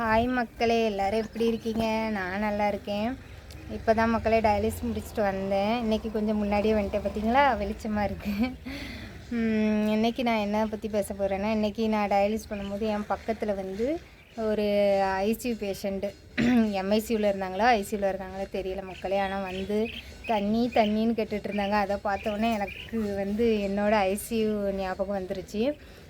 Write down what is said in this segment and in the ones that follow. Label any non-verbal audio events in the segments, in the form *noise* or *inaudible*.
Hi மக்களே எல்லோரும் எப்படி இருக்கீங்க? நான் நல்லா இருக்கேன். இப்போ தான் மக்களே டயாலிஸ் முடிச்சுட்டு வந்தேன். இன்றைக்கி கொஞ்சம் முன்னாடியே வந்துட்டேன் பார்த்தீங்களா வெளிச்சமாக இருக்குது இன்றைக்கி நான் என்ன பற்றி பேச போகிறேன்னா இன்றைக்கி நான் டயாலிஸ் பண்ணும்போது என் பக்கத்தில் வந்து ஒரு ஐசியூ பேஷண்ட்டு எம்ஐசியூவில் இருந்தாங்களா? ஐசியூவில் இருந்தாங்களோ தெரியல மக்களே. ஆனால் வந்து தண்ணி தண்ணின்னு கேட்டுட்ருந்தாங்க அதை பார்த்தோன்னே எனக்கு வந்து என்னோடய ஐசியூ ஞாபகம் வந்துருச்சு.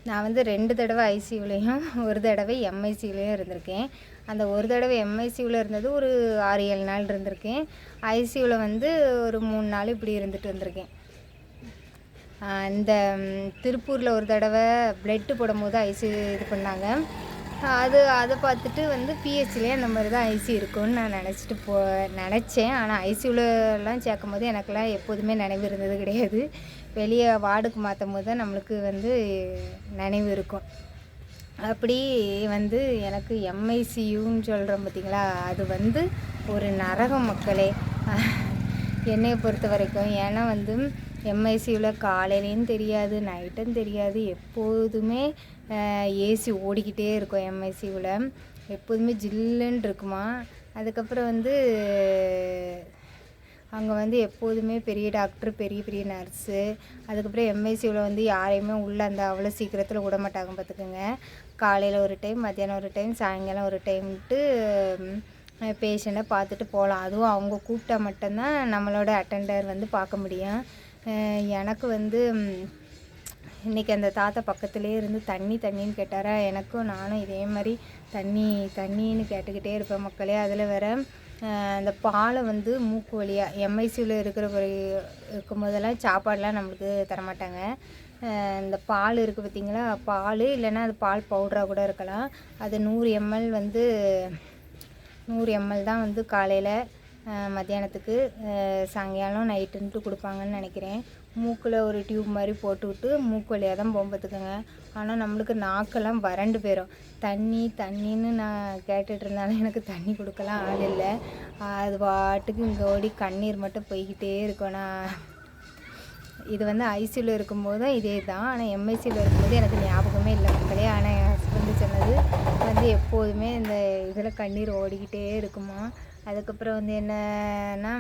நான் வந்து ரெண்டு தடவை ஐசியூலேயும் ஒரு தடவை எம்ஐசியூலேயும் இருந்திருக்கேன். அந்த ஒரு தடவை எம்ஐசியூவில் இருந்தது ஒரு ஆறு ஏழு நாள் இருந்திருக்கேன். ஐசியூவில் வந்து ஒரு மூணு நாள் இப்படி இருந்துட்டு வந்திருக்கேன். இந்த திருப்பூரில் ஒரு தடவை பிளட்டு போடும்போது ஐசி இது பண்ணாங்க. அது அதை பார்த்துட்டு வந்து பிஹெச்லேயே அந்த மாதிரி தான் ஐசி இருக்கும்னு நான் நினச்சிட்டு போ நினச்சேன். ஆனால் ஐசியூலலாம் சேர்க்கும் போது எனக்கெல்லாம் எப்போதுமே நினைவு இருந்தது கிடையாது. வெளியே வார்டுக்கு மாற்றும் போது தான் நம்மளுக்கு வந்து நினைவு இருக்கும். அப்படி வந்து எனக்கு எம்ஐசியூன்னு சொல்கிறோம் பார்த்தீங்களா அது வந்து ஒரு நரகம் மக்களே. என்னையை பொறுத்த வரைக்கும் ஏன்னா வந்து எம்ஐசியூவில் காலையிலையும் தெரியாது நைட்டும் தெரியாது எப்போதுமே ஏசி ஓடிக்கிட்டே இருக்கும் எம்ஐசியூவில் எப்போதுமே ஜில்லுன்னு இருக்குமா. அதுக்கப்புறம் வந்து அங்கே வந்து எப்போதுமே பெரிய டாக்டர் பெரிய பெரிய நர்ஸு. அதுக்கப்புறம் எம்ஐசியூவில் வந்து யாரையுமே உள்ளே அந்த அவ்வளோ சீக்கிரத்தில் விட மாட்டாங்க பார்த்துக்குங்க காலையில் ஒரு டைம் மத்தியானம் ஒரு டைம் சாயங்காலம் ஒரு டைம்ட்டு பேஷண்ட்டை பார்த்துட்டு போகலாம் அதுவும் அவங்க கூப்பிட்டா மட்டும்தான் நம்மளோட அட்டெண்டர் வந்து பார்க்க முடியும். எனக்கு வந்து இன்றைக்கி அந்த தாத்தா பக்கத்துலேயே இருந்து தண்ணி தண்ணின்னு கேட்டாரா? எனக்கும் நானும் இதே மாதிரி தண்ணி தண்ணின்னு கேட்டுக்கிட்டே இருப்பேன் மக்களே. அதில் வேற அந்த பாலை வந்து மூக்கு வழியாக எம்ஐசியில் இருக்கிற ஒரு- இருக்கும் போதெல்லாம் சாப்பாடெலாம் நம்மளுக்கு தரமாட்டாங்க. இந்த பால் இருக்குது பார்த்திங்களா பால் இல்லைன்னா அது பால் பவுடராக கூட இருக்கலாம். அது நூறு எம்எல் வந்து நூறு எம்எல் தான் வந்து காலையில் மத்தியானத்துக்கு சாயங்காலம் நைட்டுன்ட்டு கொடுப்பாங்கன்னு நினைக்கிறேன். மூக்கில் ஒரு டியூப் மாதிரி போட்டு விட்டு மூக்கு வழியாக தான் போம்பத்துக்குங்க ஆனால் நம்மளுக்கு நாக்கெல்லாம் வறண்டு போயிடும் தண்ணி தண்ணின்னு நான் கேட்டுட்டு இருந்தாலும் எனக்கு தண்ணி கொடுக்கலாம் ஆள் இல்லை. அது பாட்டுக்கு இங்கே ஓடி கண்ணீர் மட்டும் போய்கிட்டே இருக்கும். நான் இது வந்து ஐசியூவில் இருக்கும்போது இதே தான். ஆனால் எம்ஐசியில் இருக்கும்போது எனக்கு ஞாபகமே இல்லை மக்களே. ஆனால் என் ஹஸ்பண்டு சொன்னது வந்து எப்போதுமே இந்த இதில் கண்ணீர் ஓடிக்கிட்டே இருக்குமா. அதுக்கப்புறம் வந்து என்னன்னா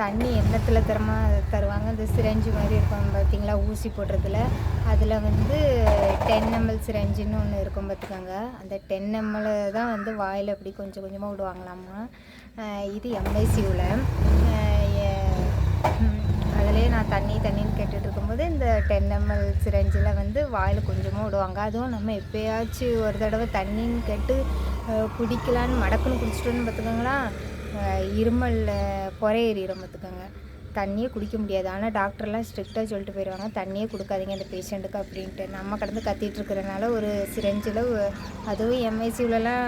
தண்ணி எண்ணத்தில் தரமா தருவாங்க. இந்த சிரஞ்சு மாதிரி இருக்கும் பார்த்தீங்களா ஊசி போடுறதுல. அதில் வந்து டென் எம்எல் சிரஞ்சுன்னு ஒன்று இருக்கும் பார்த்துக்கோங்க அந்த டென் எம்எல் தான் வந்து வாயில் அப்படி கொஞ்சம் கொஞ்சமாக விடுவாங்களாமா. இது எம்ஐசியூவில் வாயிலே நான் தண்ணி தண்ணின்னு கேட்டுட்டு இருக்கும்போது இந்த டென் எம்எல் சிரஞ்சில் வந்து வாயில் கொஞ்சமாக விடுவாங்க. அதுவும் நம்ம எப்பயாச்சும் ஒரு தடவை தண்ணின்னு கேட்டு குடிக்கலான்னு மடக்குன்னு குடிச்சிட்டோன்னு பார்த்துக்கோங்களா இருமலில் குறை ஏறிடும் பார்த்துக்கோங்க. தண்ணியே குடிக்க முடியாது. ஆனால் டாக்டர்லாம் ஸ்ட்ரிக்டாக சொல்லிட்டு போயிடுவாங்க தண்ணியே கொடுக்காதீங்க இந்த பேஷண்ட்டுக்கு அப்படின்ட்டு. நம்ம கடந்து கத்திட்டு இருக்கிறனால ஒரு சிரஞ்சில் அதுவும் எம்ஐசியூலலாம்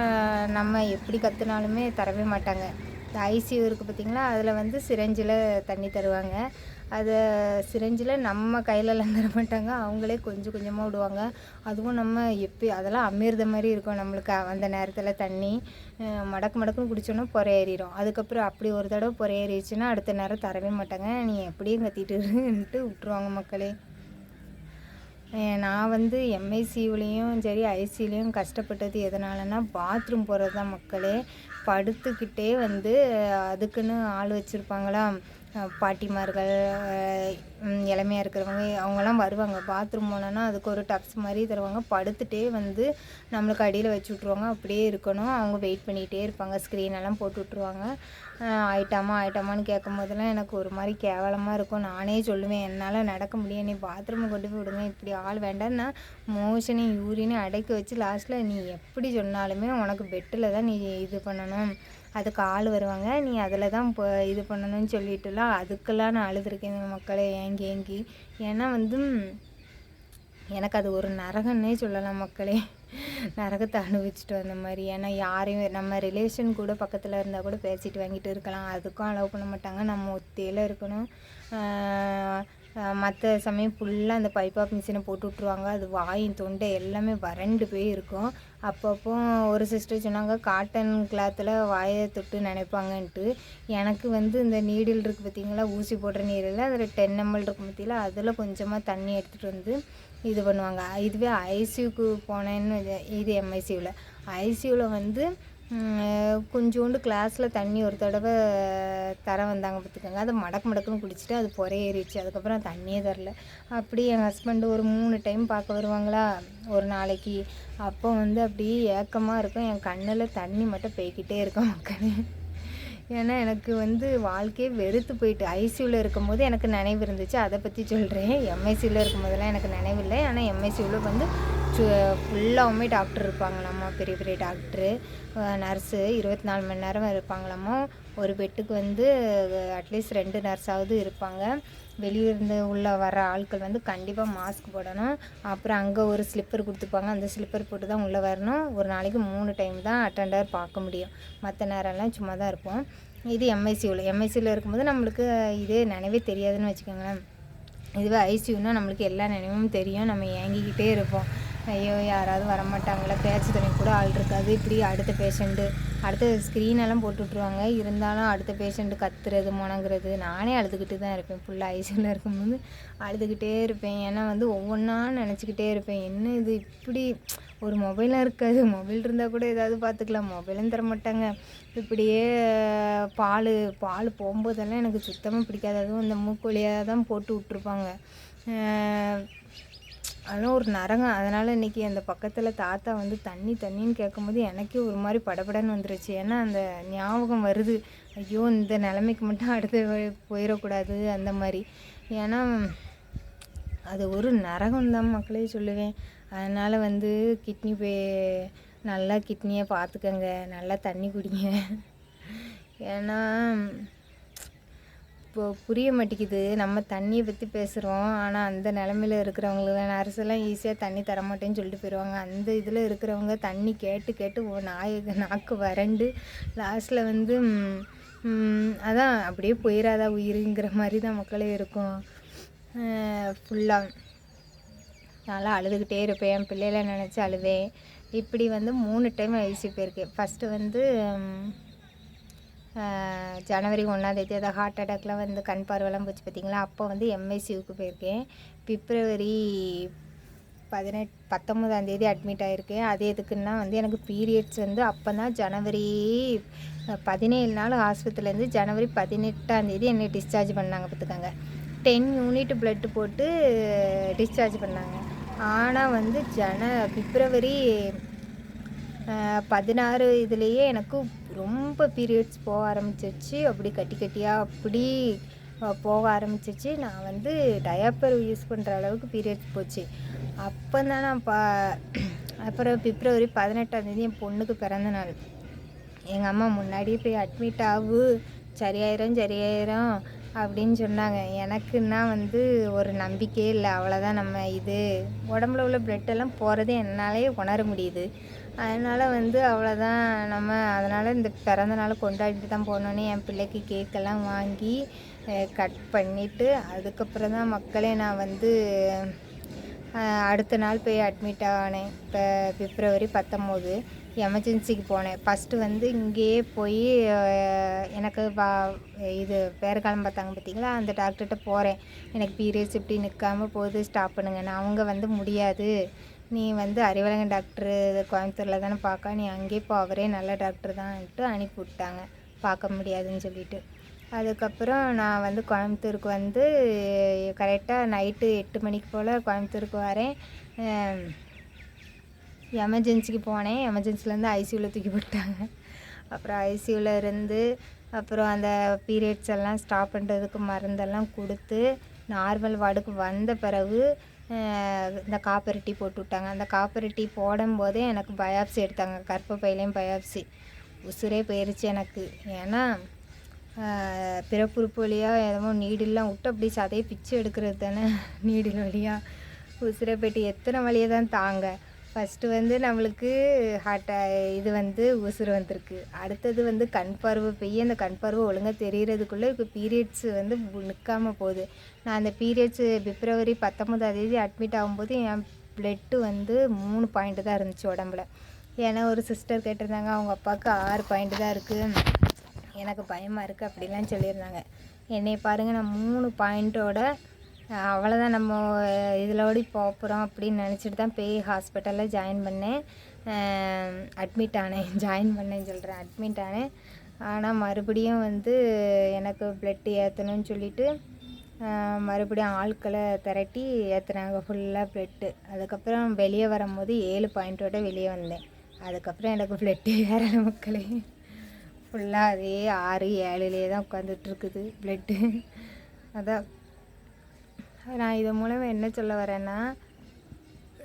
நம்ம எப்படி கற்றுனாலுமே தரவே மாட்டாங்க. இந்த ஐசியூ இருக்குது பார்த்திங்களா அதில் வந்து சிரஞ்சில் தண்ணி தருவாங்க. அதை சிரஞ்சில் நம்ம கையிலலாம் தர மாட்டாங்க. அவங்களே கொஞ்சம் கொஞ்சமாக விடுவாங்க. அதுவும் நம்ம எப்போ அதெல்லாம் அமிர்த மாதிரி இருக்கும் நம்மளுக்கு. அந்த நேரத்தில் தண்ணி மடக்கு மடக்குன்னு குடிச்சோன்னா புறையேறிடும் அதுக்கப்புறம் அப்படி ஒரு தடவை பொறை அடுத்த நேரம் தரவே மாட்டாங்க. நீ எப்படியும் கத்திட்டு இருன்ட்டு விட்ருவாங்க மக்களே. நான் வந்து எம்ஐசியூலேயும் சரி ஐசியூலேயும் கஷ்டப்பட்டது எதனாலனா பாத்ரூம் போகிறது தான் மக்களே. படுத்துக்கிட்டே வந்து அதுக்குன்னு ஆள் வச்சுருப்பாங்களா பாட்டிமார்கள் இளமையாக இருக்கிறவங்க அவங்கெல்லாம் வருவாங்க. பாத்ரூம் போனோன்னா அதுக்கு ஒரு டப்ஸ் மாதிரி தருவாங்க. படுத்துகிட்டே வந்து நம்மளுக்கு அடியில் வச்சு விட்ருவாங்க அப்படியே இருக்கணும். அவங்க வெயிட் பண்ணிகிட்டே இருப்பாங்க. ஸ்க்ரீன் எல்லாம் போட்டு விட்ருவாங்க ஆயிட்டாமா ஆயிட்டாமான்னு கேட்கும் போதெல்லாம் எனக்கு ஒரு மாதிரி கேவலமாக இருக்கும். நானே சொல்லுவேன். என்னால் நடக்க முடியும். நீ பாத்ரூம் கொண்டு போய் விடுங்க. இப்படி ஆள் வேண்டாம் நான் மோஷனையும் யூரினையும் அடக்கி வச்சு லாஸ்ட்டில் நீ எப்படி சொன்னாலுமே உனக்கு பெட்டில் தான் நீ இது பண்ணணும். அதுக்கு ஆள் வருவாங்க. நீ அதில் தான் இப்போ இது பண்ணணும்னு சொல்லிட்டுலாம் அதுக்கெல்லாம் நான் அழுதுருக்கேன் மக்களே ஏங்கி ஏங்கி. ஏன்னா வந்து எனக்கு அது ஒரு நரகன்னே சொல்லலாம் மக்களே. நரகத்தை அனுபவிச்சுட்டு வந்த மாதிரி. ஏன்னா யாரையும் நம்ம ரிலேஷன் கூட பக்கத்தில் இருந்தால் கூட பேசிட்டு வாங்கிட்டு இருக்கலாம். அதுக்கும் அலோவ் பண்ண மாட்டாங்க. நம்ம ஒத்தையில் இருக்கணும். மற்ற சமயம் ஃபுல்லாக அந்த பைப் ஆஃப் மிஷினை போட்டு விட்ருவாங்க அது வாயும் தொண்டை எல்லாமே வறண்டு போய் இருக்கும். அப்பப்போ ஒரு சிஸ்டர் சொன்னாங்க காட்டன் கிளாத்தில் வாயை தொட்டு நினைப்பாங்கன்ட்டு. எனக்கு வந்து இந்த நீடில் இருக்குது பார்த்தீங்களா ஊசி போடுற நீரில் அதில் டென் எம்எல் இருக்கும் பார்த்தீங்களா அதில் கொஞ்சமாக தண்ணி எடுத்துகிட்டு வந்து இது பண்ணுவாங்க. இதுவே ஐசியூக்கு போனேன்னு இது- எம்ஐசியூவில் ஐசியூவில் வந்து கொஞ்சோண்டு கிளாஸில் தண்ணி ஒரு தடவை தர வந்தாங்க பார்த்துக்கோங்க. அதை மடக்கு மடக்குன்னு குடிச்சிட்டு அது பொறையேறிச்சு அதுக்கப்புறம் தண்ணியே தரல. அப்படி என் ஹஸ்பண்டு ஒரு மூணு டைம் பார்க்க வருவாங்களா? ஒரு நாளைக்கு. அப்போ வந்து அப்படியே ஏக்கமாக இருக்கும். என் கண்ணில் தண்ணி மட்டும் பெய்கிட்டே இருக்கும் மக்களே. ஏன்னா எனக்கு வந்து வாழ்க்கையே வெறுத்து போயிட்டு. ஐசியூவில் இருக்கும்போது எனக்கு நினைவு இருந்துச்சு. அதை பற்றி சொல்கிறேன் எம்ஐசியூவில் இருக்கும்போதெல்லாம் எனக்கு நினைவு இல்லை. ஆனால் எம்ஐசியூவில் வந்து ஃபுல்லாகவுமே டாக்டர் இருப்பாங்களாம்மா பெரிய பெரிய டாக்டரு நர்ஸு இருபத்தி நாலு மணி நேரம் இருப்பாங்களாம்மா ஒரு பெட்டுக்கு வந்து அட்லீஸ்ட் ரெண்டு நர்ஸாவது இருப்பாங்க. வெளியிருந்து உள்ளே வர ஆட்கள் வந்து கண்டிப்பாக மாஸ்க் போடணும். அப்புறம் அங்கே ஒரு ஸ்லிப்பர் கொடுத்துப்பாங்க. அந்த ஸ்லிப்பர் போட்டு தான் உள்ளே வரணும். ஒரு நாளைக்கு மூணு டைம் தான் அட்டெண்டர் பார்க்க முடியும். மற்ற நேரம்லாம் சும்மா தான் இருப்போம். இது எம்ஐசியூவில் எம்ஐசியூவில் இருக்கும்போது நம்மளுக்கு இதே நினைவே தெரியாதுன்னு வச்சுக்கோங்களேன். இதுவே ஐசியூனால் நம்மளுக்கு எல்லா நினைவும் தெரியும். நம்ம ஏங்கிக்கிட்டே இருப்போம். ஐயோ யாராவது வரமாட்டாங்களா? பேச்சு துணி கூட ஆள் இருக்காது. இப்படி அடுத்த பேஷண்ட்டு அடுத்த ஸ்க்ரீனெல்லாம் போட்டு விட்ருவாங்க இருந்தாலும் அடுத்த பேஷண்ட்டு கத்துறது முணங்குறது நானே அழுதுகிட்டு தான் இருப்பேன். ஃபுல்லாக ஐசியூவில் இருக்கும்போது அழுதுகிட்டே இருப்பேன். ஏன்னா வந்து ஒவ்வொன்றா நினச்சிக்கிட்டே இருப்பேன். என்ன இது இப்படி ஒரு மொபைலாக இருக்காது? மொபைல் இருந்தால் கூட ஏதாவது பார்த்துக்கலாம் மொபைலும் தர மாட்டாங்க இப்படியே பால் பால் போகும்போதெல்லாம் எனக்கு சுத்தமாக பிடிக்காது. அதுவும் இந்த மூக்கொழியாக தான் போட்டு விட்ருப்பாங்க ஆனால் அதெல்லாம் ஒரு நரகம். அதனால் இன்றைக்கி அந்த பக்கத்தில் தாத்தா வந்து தண்ணி தண்ணின்னு கேட்கும்போது எனக்கே ஒரு மாதிரி படபடன்னு வந்துருச்சு. ஏன்னா அந்த ஞாபகம் வருது. ஐயோ இந்த நிலைமைக்கு மட்டும் அடுத்து போயிடக்கூடாது அந்த மாதிரி. ஏன்னா அது ஒரு நரகம் தான் மக்களே சொல்லுவேன். அதனால் வந்து கிட்னி பே நல்லா கிட்னியை பார்த்துக்கங்க. நல்லா தண்ணி குடிங்க. ஏன்னா இப்போ புரிய மாட்டேங்குது. நம்ம தண்ணியை பற்றி பேசுகிறோம் ஆனால் அந்த நிலமையில இருக்கிறவங்களுக்கு நர்ஸெல்லாம் ஈஸியாக தண்ணி தர மாட்டேன்னு சொல்லிட்டு போயிடுவாங்க அந்த இதில் இருக்கிறவங்க தண்ணி கேட்டு கேட்டு ஓ நாய் நாக்கு வறண்டு லாஸ்ட்டில் வந்து அதான் அப்படியே போயிடாதா உயிருங்கிற மாதிரி தான் மக்களே இருக்கும். ஃபுல்லாக நல்லா அழுதுகிட்டே இருப்பேன். என் பிள்ளைகளை நினச்சி அழுவேன். இப்படி வந்து மூணு டைம் ஐசி போயிருக்கேன் ஃபஸ்ட்டு வந்து ஜனவரி ஒன்றாந்தேதி அதை ஹார்ட் அட்டாக்லாம் வந்து கண் பார்வைலாம் போச்சு பார்த்தீங்களா? அப்போ வந்து எம்ஐசியூக்கு போயிருக்கேன். பிப்ரவரி பதினெட் பத்தொம்போதாந்தேதி அட்மிட் ஆகிருக்கேன் அது எதுக்குன்னா வந்து எனக்கு பீரியட்ஸ் வந்து அப்போ தான் ஜனவரி பதினேழு நாள் ஆஸ்பத்திரிலேருந்து ஜனவரி பதினெட்டாந்தேதி என்னை டிஸ்சார்ஜ் பண்ணாங்க பார்த்துக்கோங்க. டென் யூனிட் blood போட்டு டிஸ்சார்ஜ் பண்ணாங்க. ஆனால் வந்து ஜன பிப்ரவரி பதினாறு இதுலேயே எனக்கு ரொம்ப பீரியட்ஸ் போக ஆரம்பிச்சிருச்சு. அப்படி கட்டி கட்டியாக அப்படி போக ஆரம்பிச்சிச்சு நான் வந்து டயப்பர் யூஸ் பண்ணுற அளவுக்கு பீரியட்ஸ் போச்சு. அப்போ தான் நான் பா அப்புறம் பிப்ரவரி பதினெட்டாந்தேதி என் பொண்ணுக்கு பிறந்த நாள். எங்கள் அம்மா முன்னாடியே போய் அட்மிட் ஆகு சரியாயிரும் சரியாயிரும். அப்படின்னு சொன்னாங்க. எனக்குன்னா வந்து ஒரு நம்பிக்கையே இல்லை. அவ்வளோதான் நம்ம இது. உடம்புல உள்ள blood எல்லாம் போகிறதே என்னாலே உணர முடியுது. அதனால் வந்து அவ்வளோதான் நம்ம அதனால் இந்த பிறந்த நாள் கொண்டாடிட்டு தான் போனோன்னே என் பிள்ளைக்கு கேக்கெல்லாம் வாங்கி கட் பண்ணிவிட்டு அதுக்கப்புறம் தான் மக்களே நான் வந்து அடுத்த நாள் போய் அட்மிட் ஆனேன். இப்போ பிப்ரவரி பத்தொம்போது. எமர்ஜென்சிக்கு போனேன். ஃபஸ்ட்டு வந்து இங்கேயே போய் எனக்கு வா இது பேரக்காலம் பார்த்தாங்க பார்த்தீங்களா? அந்த டாக்டர்கிட்ட போகிறேன் எனக்கு பீரியட்ஸ் இப்படி நிற்காமல் போகுது ஸ்டாப் பண்ணுங்கன்னு அவங்க வந்து முடியாது. நீ வந்து அறிவழகன் டாக்டரு கோயம்புத்தூரில் தானே பார்க்க. நீ அங்கேயே போ அவரே நல்ல டாக்டர் தான்ட்டு அனுப்பி விட்டாங்க. பார்க்க முடியாதுன்னு சொல்லிட்டு. அதுக்கப்புறம் நான் வந்து கோயம்புத்தூருக்கு வந்து கரெக்டாக நைட்டு எட்டு மணிக்கு போல் கோயம்புத்தூருக்கு வரேன். எமர்ஜென்சிக்கு போனேன். எமர்ஜென்சிலேருந்து ஐசியூவில் தூக்கி போட்டாங்க. அப்புறம் ஐசியூவில் இருந்து அப்புறம் அந்த பீரியட்ஸ் எல்லாம் ஸ்டாப் பண்ணுறதுக்கு மருந்தெல்லாம் கொடுத்து நார்மல் வார்டுக்கு வந்த பிறகு இந்த காப்பர் டீ போட்டு விட்டாங்க. அந்த காப்பர் டீ போடும்போதே எனக்கு பயாப்சி எடுத்தாங்க. கர்ப்பப்பையிலையும் பயாப்சி உசுரே போயிருச்சு எனக்கு. ஏன்னா பிறப்புறுப்பு வழியாக எதுவும் நீடில்லாம் விட்டு அப்படி சதையை பிச்சு எடுக்கிறது தானே *laughs* நீடில் வழியாக உசுரை போயிட்டு எத்தனை வழியை தான் தாங்க. ஃபஸ்ட்டு வந்து நம்மளுக்கு ஹார்ட் இது வந்து உசுறு வந்திருக்கு. அடுத்தது வந்து கண் பார்வை பெய்ய அந்த கண் பார்வை ஒழுங்காக தெரிகிறதுக்குள்ளே இப்போ பீரியட்ஸ் வந்து நிற்காம போகுது. நான் அந்த பீரியட்ஸு பிப்ரவரி பத்தொம்போதாம் தேதி அட்மிட் ஆகும்போது என் பிளட்டு வந்து மூணு பாயிண்ட்டு தான் இருந்துச்சு உடம்புல. ஏன்னா ஒரு சிஸ்டர் கேட்டிருந்தாங்க அவங்க அப்பாவுக்கு ஆறு பாயிண்ட் தான் இருக்குது எனக்கு பயமாக இருக்குது அப்படிலாம் சொல்லியிருந்தாங்க. என்னை பாருங்கள் நான் மூணு பாயிண்ட்டோட அவ்வளோதான் நம்ம இதில் ஓடி போகிறோம் அப்படின்னு நினச்சிட்டு தான் பேய் ஹாஸ்பிட்டலில் ஜாயின் பண்ணேன். அட்மிட் ஆனேன். *laughs* ஜாயின் பண்ணேன்னு சொல்கிறேன் அட்மிட் ஆனேன். ஆனால் மறுபடியும் வந்து எனக்கு பிளட்டு ஏற்றணும்னு சொல்லிட்டு மறுபடியும் ஆட்களை திரட்டி ஏற்றுனாங்க ஃபுல்லாக பிளட்டு அதுக்கப்புறம் வெளியே வரும்போது ஏழு பாயிண்ட்டோட வெளியே வந்தேன். அதுக்கப்புறம் எனக்கு பிளட்டு ஏறல மக்களே. ஃபுல்லாக அதே ஆறு ஏழுலேயே தான் உட்காந்துட்ருக்குது பிளட்டு அதான் நான் இது மூலமாக என்ன சொல்ல வரேன்னா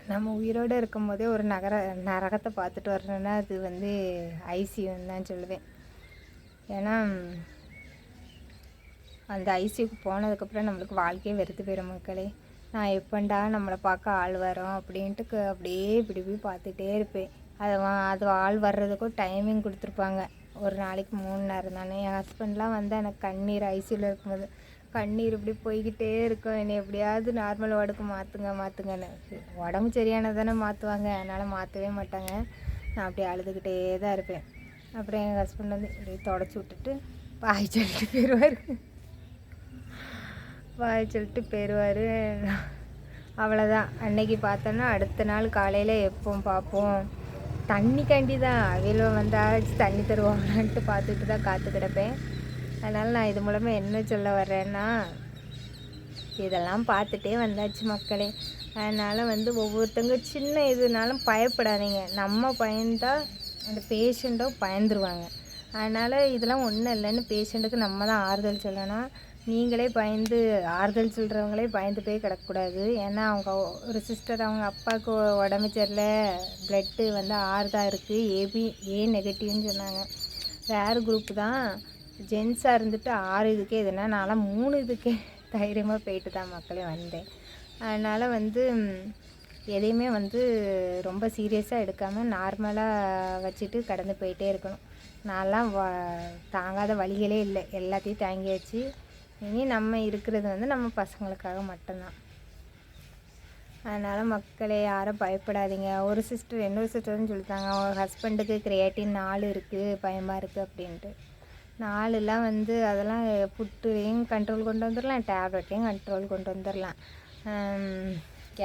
நம்ம உயிரோடு இருக்கும்போதே ஒரு நகர நரகத்தை பார்த்துட்டு வரணுன்னா அது வந்து ஐசியூன்னு தான் சொல்லுவேன். ஏன்னா அந்த ஐசியூக்கு போனதுக்கப்புறம் நம்மளுக்கு வாழ்க்கையே வெறுத்து போயிடும் மக்களே. நான் எப்பண்டா நம்மளை பார்க்க ஆள் வரோம் அப்படின்ட்டு அப்படியே இப்படி போய் பார்த்துட்டே இருப்பேன். அது வா- அது ஆள் வர்றதுக்கும் டைமிங் கொடுத்துருப்பாங்க. ஒரு நாளைக்கு மூணு நேரம் தானே என் ஹஸ்பண்ட்லாம் வந்து எனக்கு கண்ணீர் ஐசியூவில் இருக்கும்போது கண்ணீர் இப்படி போய்கிட்டே இருக்கும். என்னை எப்படியாவது நார்மல் வார்டுக்கு மாற்றுங்க மாற்றுங்கன்னு உடம்பு சரியானது தானே மாற்றுவாங்க அதனால் மாற்றவே மாட்டாங்க. நான் அப்படியே அழுதுகிட்டே தான் இருப்பேன். அப்புறம் எங்கள் ஹஸ்பண்ட் வந்து இப்படியே தொடச்சி விட்டுட்டு பாய் சொல்லிட்டு போயிடுவார் பாய் சொல்லிட்டு போயிடுவார் அவ்வளோதான் அன்னைக்கு பார்த்தோன்னா அடுத்த நாள் காலையில் எப்போ பார்ப்போம். தண்ணி கண்டி தான் அவையில் வந்தாச்சு தண்ணி தருவாங்களான்ட்டு பார்த்துட்டு தான் காத்து கிடப்பேன். அதனால் நான் இது மூலமாக என்ன சொல்ல வர்றேன்னா இதெல்லாம் பார்த்துட்டே வந்தாச்சு மக்களே. அதனால் வந்து ஒவ்வொருத்தங்க சின்ன இதுனாலும் பயப்படாதீங்க. நம்ம பயந்தால் அந்த பேஷண்ட்டும் பயந்துருவாங்க. அதனால் இதெல்லாம் ஒன்றும் இல்லைன்னு பேஷண்ட்டுக்கு நம்ம தான் ஆறுதல் சொல்லணும் நீங்களே பயந்து ஆறுதல் சொல்கிறவங்களே பயந்து போய் கிடக்கக்கூடாது. ஏன்னா அவங்க ஒரு சிஸ்டர் அவங்க அப்பாவுக்கு உடம்பு சரியில்ல ப்ளட்டு வந்து ஆறு தான் இருக்குது ஏபி ஏ நெகட்டிவ்னு சொன்னாங்க. ரேர் குரூப் தான் ஜென்ஸாக இருந்துட்டு ஆறு இதுக்கே இதுனா நான்லாம் மூணு இதுக்கே தைரியமாக போயிட்டு தான் மக்களே வந்தேன். அதனால் வந்து எதையுமே வந்து ரொம்ப சீரியஸாக எடுக்காமல் நார்மலாக வச்சுட்டு கடந்து போயிட்டே இருக்கணும். நான்லாம் வ தாங்காத வழிகளே இல்லை. எல்லாத்தையும் தாங்கியாச்சு. இனி நம்ம இருக்கிறது வந்து நம்ம பசங்களுக்காக மட்டும்தான். அதனால் மக்களே யாரும் பயப்படாதீங்க. ஒரு சிஸ்டர் இன்னொரு சிஸ்டர்னு சொல்லிட்டாங்க. அவங்க ஹஸ்பண்டுக்கு கிரியேட்டின் நாலு இருக்குது பயமாக இருக்குது அப்படின்ட்டு. நாலுலாம் வந்து அதெல்லாம் புட்டுலையும் கண்ட்ரோல் கொண்டு வந்துடலாம் டேப்லெட்டையும் கண்ட்ரோல் கொண்டு வந்துடலாம்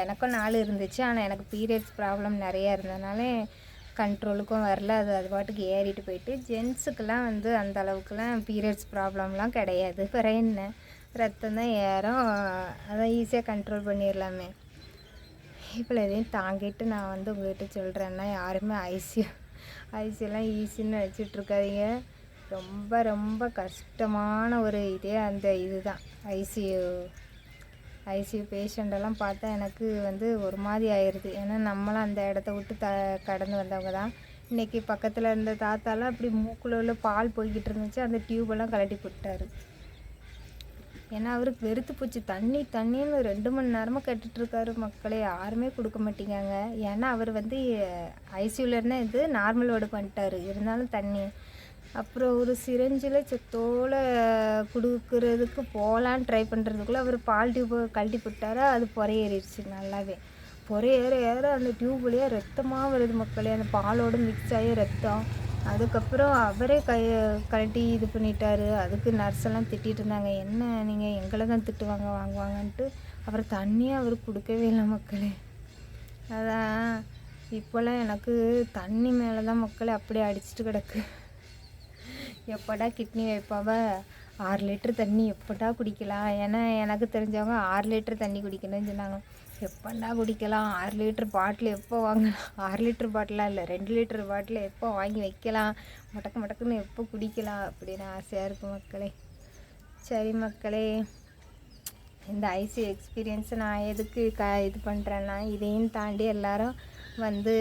எனக்கும் நாலு இருந்துச்சு. ஆனால் எனக்கு பீரியட்ஸ் ப்ராப்ளம் நிறையா இருந்ததுனால கண்ட்ரோலுக்கும் வரல. அது அது பாட்டுக்கு ஏறிட்டு போயிட்டு ஜென்ஸுக்கெலாம் வந்து அந்த அளவுக்குலாம் பீரியட்ஸ் ப்ராப்ளம்லாம் கிடையாது. வேறு என்ன? ரத்தம் தான் ஏறும். அதான் ஈஸியாக கண்ட்ரோல் பண்ணிடலாமே இப்போ எதையும் தாங்கிட்டு நான் வந்து உங்கள்கிட்ட சொல்கிறேன்னா யாருமே ஐசியூ ஐசியெல்லாம் ஈஸின்னு நினச்சிட்டு இருக்காதீங்க. ரொம்ப ரொம்ப கஷ்டமான ஒரு இதே அந்த இதுதான். ஐசியூ ஐசியூ பேஷண்ட்டெல்லாம் பார்த்தா எனக்கு வந்து ஒரு மாதிரி ஆயிடுது ஏன்னா நம்மளாம் அந்த இடத்த விட்டு த கடந்து வந்தவங்க தான். இன்றைக்கி பக்கத்தில் இருந்த தாத்தாலாம் அப்படி மூக்குள்ள உள்ள பால் போய்கிட்டு இருந்துச்சு. அந்த டியூபெல்லாம் கழட்டி போட்டார் ஏன்னா அவருக்கு வெறுத்து போச்சு. தண்ணி தண்ணின்னு ரெண்டு மணி நேரமாக கேட்டுட்டு மக்களே. யாருமே கொடுக்க மாட்டேங்காங்க. ஏன்னா அவர் வந்து ஐசியூவில் இருந்தால் இது நார்மல் வார்டுக்கு வந்துட்டார் இருந்தாலும் தண்ணி அப்புறம் ஒரு சிரஞ்சில் செத்தோல கொடுக்கறதுக்கு போகலான்னு ட்ரை பண்ணுறதுக்குள்ளே அவர் பால் டியூப்பை கழட்டி போட்டாரா? அது புறையேறிடுச்சு நல்லாவே. பொறையேற ஏற அந்த டியூப்லேயே ரத்தமாக வருது மக்களே. அந்த பாலோட மிக்ஸ் ஆகி ரத்தம். அதுக்கப்புறம் அவரே கை கழட்டி இது பண்ணிட்டாரு. அதுக்கு நர்ஸ் எல்லாம் இருந்தாங்க. என்ன நீங்கள் எங்களை தான் திட்டுவாங்க வாங்குவாங்கன்ட்டு? அப்புறம் தண்ணியே அவர் கொடுக்கவே இல்லை மக்களே. அதான். இப்போல்லாம் எனக்கு தண்ணி மேலே தான் மக்களே அப்படியே அடிச்சிட்டு கிடக்கு. எப்படா கிட்னி வைப்பாவ? ஆறு லிட்டர் தண்ணி எப்படா குடிக்கலாம்? ஏன்னா எனக்கு தெரிஞ்சவங்க ஆறு லிட்டர் தண்ணி குடிக்கணும்னு சொன்னாங்க. எப்படா குடிக்கலாம்? ஆறு லிட்டர் பாட்டில் எப்போ வாங்கலாம் ஆறு லிட்டர் பாட்டிலாம் இல்லை ரெண்டு லிட்டர் பாட்டில் எப்போ வாங்கி வைக்கலாம்? மடக்கு மடக்குன்னு எப்போ குடிக்கலாம்? அப்படின்னு ஆசையாக இருக்கும் மக்களே. சரி மக்களே இந்த ஐசி எக்ஸ்பீரியன்ஸை நான் எதுக்கு க இது பண்ணுறேன்னா இதையும் தாண்டி எல்லாரும் வந்து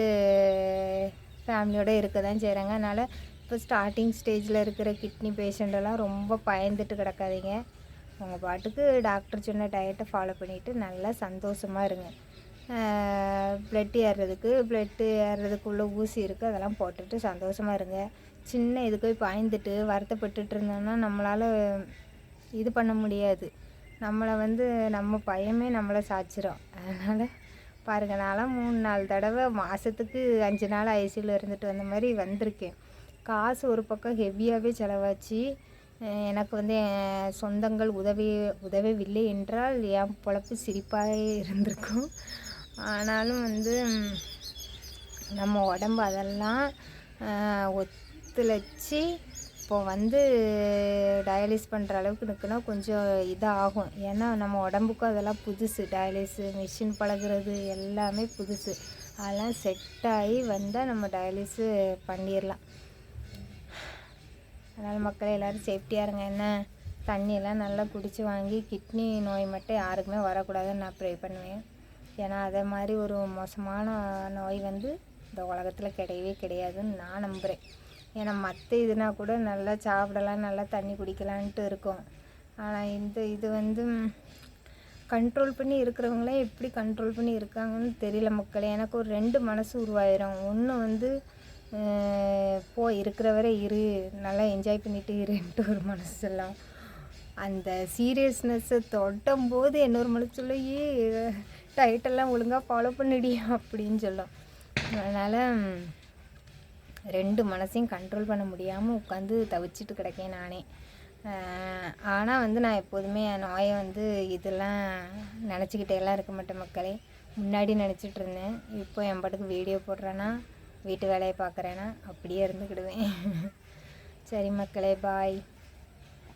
ஃபேமிலியோடு இருக்க தான் செய்கிறாங்க அதனால் இப்போ ஸ்டார்டிங் ஸ்டேஜில் இருக்கிற கிட்னி பேஷண்ட்டெல்லாம் ரொம்ப பயந்துட்டு கிடக்காதீங்க. உங்கள் பாட்டுக்கு டாக்டர் சொன்ன டயட்டை ஃபாலோ பண்ணிவிட்டு நல்லா சந்தோஷமாக இருங்க. ப்ளட் ஏறுறதுக்கு ப்ளட்டு ஏறுறதுக்குள்ளே ஊசி இருக்குது அதெல்லாம் போட்டுட்டு சந்தோஷமாக இருங்க. சின்ன இதுக்கு போய் பாய்ந்துட்டு வருத்தப்பட்டுட்டு இருந்தோம்னா நம்மளால் இது பண்ண முடியாது. நம்மளை வந்து நம்ம பயமே நம்மளை சாச்சிரும். அதனால் பாருங்கள் நான்லாம் மூணு நாலு தடவை மாதத்துக்கு அஞ்சு நாள் ஐசியில் இருந்துட்டு வந்த மாதிரி வந்திருக்கேன். காசு ஒரு பக்கம் ஹெவியாகவே செலவாச்சு. எனக்கு வந்து சொந்தங்கள் உதவி உதவவில்லை என்றால் என் பொழப்பு சிரிப்பாக இருந்திருக்கும். ஆனாலும் வந்து நம்ம உடம்பு அதெல்லாம் ஒத்துழைச்சி இப்போ வந்து டயாலிஸ் பண்ணுற அளவுக்கு நிற்கணும் கொஞ்சம் இதாகும். ஏன்னா நம்ம உடம்புக்கும் அதெல்லாம் புதுசு. டயாலிஸு மிஷின் பழகுறது எல்லாமே புதுசு. அதெல்லாம் செட் ஆகி வந்தால் நம்ம டயாலிஸு பண்ணிடலாம். அதனால் மக்கள் எல்லோரும் சேஃப்டியாக இருங்க. என்ன? தண்ணியெல்லாம் நல்லா குடித்து வாங்கி கிட்னி நோய் மட்டும் யாருக்குமே வரக்கூடாதுன்னு நான் ப்ரே பண்ணுவேன். ஏன்னா அதே மாதிரி ஒரு மோசமான நோய் வந்து இந்த உலகத்தில் கிடையவே கிடையாதுன்னு நான் நம்புகிறேன் ஏன்னா மற்ற இதுனா கூட நல்லா சாப்பிடலாம் நல்லா தண்ணி குடிக்கலான்ட்டு இருக்கும். ஆனால் இந்த இது வந்து கண்ட்ரோல் பண்ணி இருக்கிறவங்களே எப்படி கண்ட்ரோல் பண்ணி இருக்காங்கன்னு தெரியல மக்கள். எனக்கு ஒரு ரெண்டு மனசு உருவாயிரும். ஒன்று வந்து போ இருக்கிற வரை இரு. நல்லா என்ஜாய் பண்ணிட்டு இருன்ட்டு ஒரு மனசு சொல்லும் அந்த சீரியஸ்னஸ்ஸை தொட்டும் போது இன்னொரு மனசு சொல்லும் ஏ டயட்டெல்லாம் ஒழுங்காக ஃபாலோ பண்ணிடி அப்படின்னு சொல்லும். அதனால் ரெண்டு மனசையும் கண்ட்ரோல் பண்ண முடியாமல் உட்காந்து தவிச்சிட்டு கிடக்கேன் நானே. ஆனால் வந்து நான் எப்போதுமே என் நோயை வந்து இதெல்லாம் நினச்சிக்கிட்டே எல்லாம் இருக்க மாட்டேன் மக்களே. முன்னாடி நினச்சிட்டு இருந்தேன். இப்போ என் பாட்டுக்கு வீடியோ போடுறேன்னா வீட்டு வேலையை பார்க்குறேன்னா அப்படியே இருந்துக்கிடுவேன். சரி மக்களே பாய்